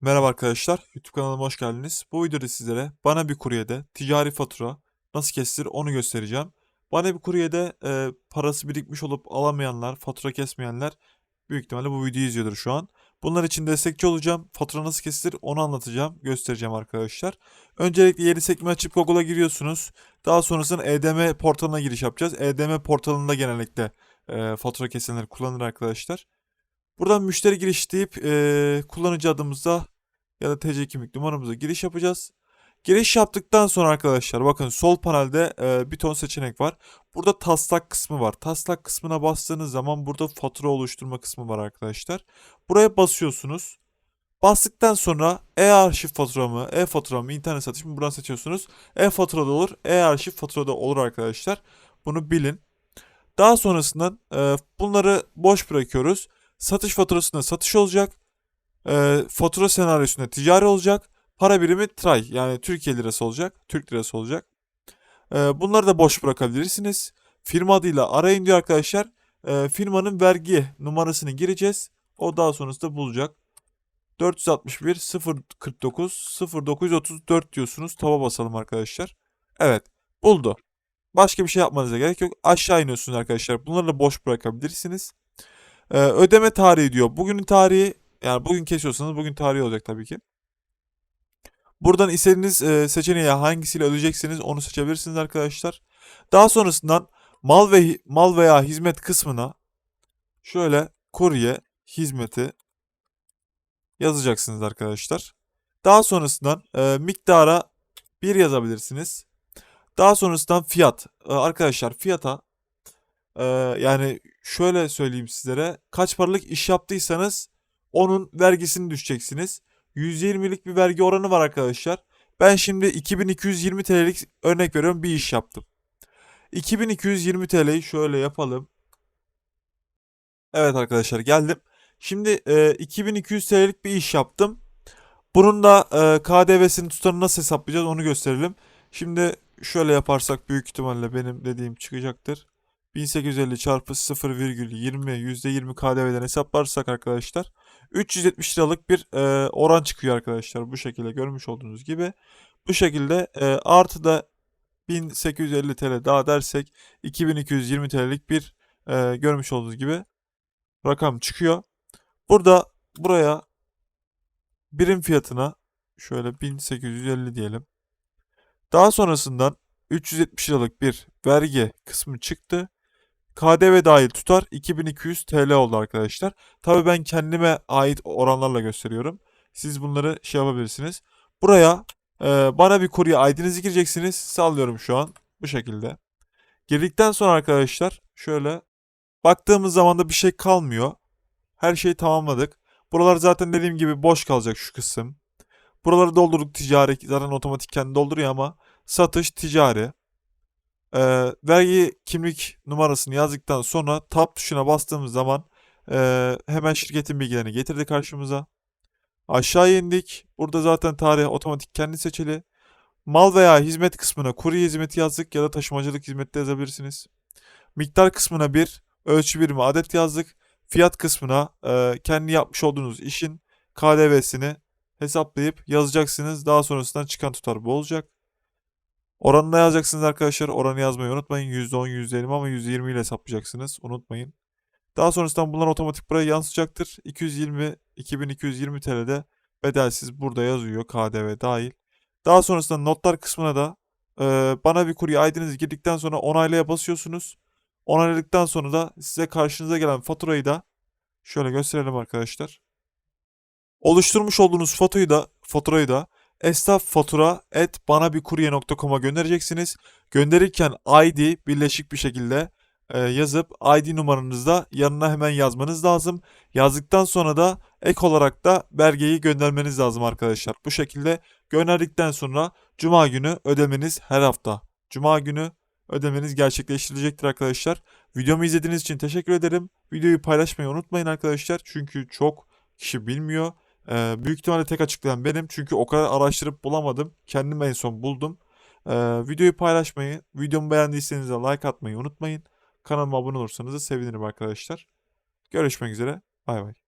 Merhaba arkadaşlar, YouTube kanalıma hoş geldiniz. Bu videoda sizlere bana bir kuryede ticari fatura nasıl kesilir onu göstereceğim. Bana bir kuryede e, parası birikmiş olup alamayanlar, fatura kesmeyenler büyük ihtimalle bu videoyu izliyordur şu an. Bunlar için destekçi olacağım. Fatura nasıl kesilir onu anlatacağım, göstereceğim arkadaşlar. Öncelikle yeni sekme açıp Google'a giriyorsunuz. Daha sonrasında EDM portalına giriş yapacağız. EDM portalında genellikle e, fatura kesenler kullanır arkadaşlar. Buradan müşteri giriş deyip e, kullanıcı adımıza ya da TC kimlik numaramıza giriş yapacağız. Giriş yaptıktan sonra arkadaşlar bakın sol panelde e, bir ton seçenek var. Burada taslak kısmı var. Taslak kısmına bastığınız zaman burada fatura oluşturma kısmı var arkadaşlar. Buraya basıyorsunuz. Bastıktan sonra e-arşiv faturamı, e-faturamı, internet satış mı buradan seçiyorsunuz. E-faturada olur, e-arşiv faturada olur arkadaşlar. Bunu bilin. Daha sonrasında e, bunları boş bırakıyoruz. Satış faturasında satış olacak. E, fatura senaryosunda ticari olacak. Para birimi TRY yani Türkiye lirası olacak. Türk lirası olacak. E, bunları da boş bırakabilirsiniz. Firma adıyla arayın diyor arkadaşlar. E, firmanın vergi numarasını gireceğiz. O daha sonrasında bulacak. 461 049 0934 diyorsunuz. Taba basalım arkadaşlar. Evet buldu. Başka bir şey yapmanıza gerek yok. Aşağı iniyorsunuz arkadaşlar. Bunları da boş bırakabilirsiniz. Ee, ödeme tarihi diyor. Bugünün tarihi yani bugün kesiyorsanız bugün tarihi olacak tabii ki. Buradan istediğiniz e, seçeneği hangisiyle ödeyecekseniz onu seçebilirsiniz arkadaşlar. Daha sonrasından mal ve mal veya hizmet kısmına şöyle kurye hizmeti yazacaksınız arkadaşlar. Daha sonrasından e, miktara 1 yazabilirsiniz. Daha sonrasından fiyat. E, arkadaşlar fiyata e, yani şöyle söyleyeyim sizlere. Kaç paralık iş yaptıysanız onun vergisini düşeceksiniz. 120'lik bir vergi oranı var arkadaşlar. Ben şimdi 2220 TL'lik örnek veriyorum bir iş yaptım. 2220 TL'yi şöyle yapalım. Evet arkadaşlar geldim. Şimdi e, 2200 TL'lik bir iş yaptım. Bunun da e, KDV'sini tutarını nasıl hesaplayacağız onu gösterelim. Şimdi şöyle yaparsak büyük ihtimalle benim dediğim çıkacaktır. 1850 çarpı 0,20 %20 KDV'den hesaplarsak arkadaşlar 370 liralık bir e, oran çıkıyor arkadaşlar bu şekilde görmüş olduğunuz gibi. Bu şekilde e, artı da 1850 TL daha dersek 2220 TL'lik bir e, görmüş olduğunuz gibi rakam çıkıyor. Burada buraya birim fiyatına şöyle 1850 diyelim. Daha sonrasından 370 liralık bir vergi kısmı çıktı. KDV dahil tutar 2200 TL oldu arkadaşlar. Tabii ben kendime ait oranlarla gösteriyorum. Siz bunları şey yapabilirsiniz. Buraya e, bana bir kurye ID'nizi gireceksiniz. Sallıyorum şu an bu şekilde. Girdikten sonra arkadaşlar şöyle baktığımız zaman da bir şey kalmıyor. Her şeyi tamamladık. Buralar zaten dediğim gibi boş kalacak şu kısım. Buraları doldurduk ticari. Zaten otomatik kendi dolduruyor ama satış ticari. Ee, vergi kimlik numarasını yazdıktan sonra tab tuşuna bastığımız zaman e, hemen şirketin bilgilerini getirdi karşımıza. Aşağı indik. Burada zaten tarih otomatik kendi seçili. Mal veya hizmet kısmına kurye hizmeti yazdık ya da taşımacılık hizmeti yazabilirsiniz. Miktar kısmına bir, ölçü birimi adet yazdık. Fiyat kısmına e, kendi yapmış olduğunuz işin KDV'sini hesaplayıp yazacaksınız. Daha sonrasında çıkan tutar bu olacak. Oranını yazacaksınız arkadaşlar. Oranı yazmayı unutmayın. %10, %20 ama %20 ile hesaplayacaksınız. Unutmayın. Daha sonrasında bunlar otomatik buraya yansıyacaktır. 220, 2220 TL'de bedelsiz burada yazıyor KDV dahil. Daha sonrasında notlar kısmına da e, bana bir kurye ID'nizi girdikten sonra onaylaya basıyorsunuz. Onayladıktan sonra da size karşınıza gelen faturayı da şöyle gösterelim arkadaşlar. Oluşturmuş olduğunuz faturayı da faturayı da esnaf fatura et bana bir kurye.com'a göndereceksiniz. Gönderirken ID birleşik bir şekilde e, yazıp ID numaranızı da yanına hemen yazmanız lazım. Yazdıktan sonra da ek olarak da belgeyi göndermeniz lazım arkadaşlar. Bu şekilde gönderdikten sonra cuma günü ödemeniz her hafta. Cuma günü ödemeniz gerçekleştirilecektir arkadaşlar. Videomu izlediğiniz için teşekkür ederim. Videoyu paylaşmayı unutmayın arkadaşlar. Çünkü çok kişi bilmiyor. Ee, büyük ihtimalle tek açıklayan benim. Çünkü o kadar araştırıp bulamadım. Kendim en son buldum. Ee, videoyu paylaşmayı, videomu beğendiyseniz de like atmayı unutmayın. Kanalıma abone olursanız da sevinirim arkadaşlar. Görüşmek üzere. Bay bay.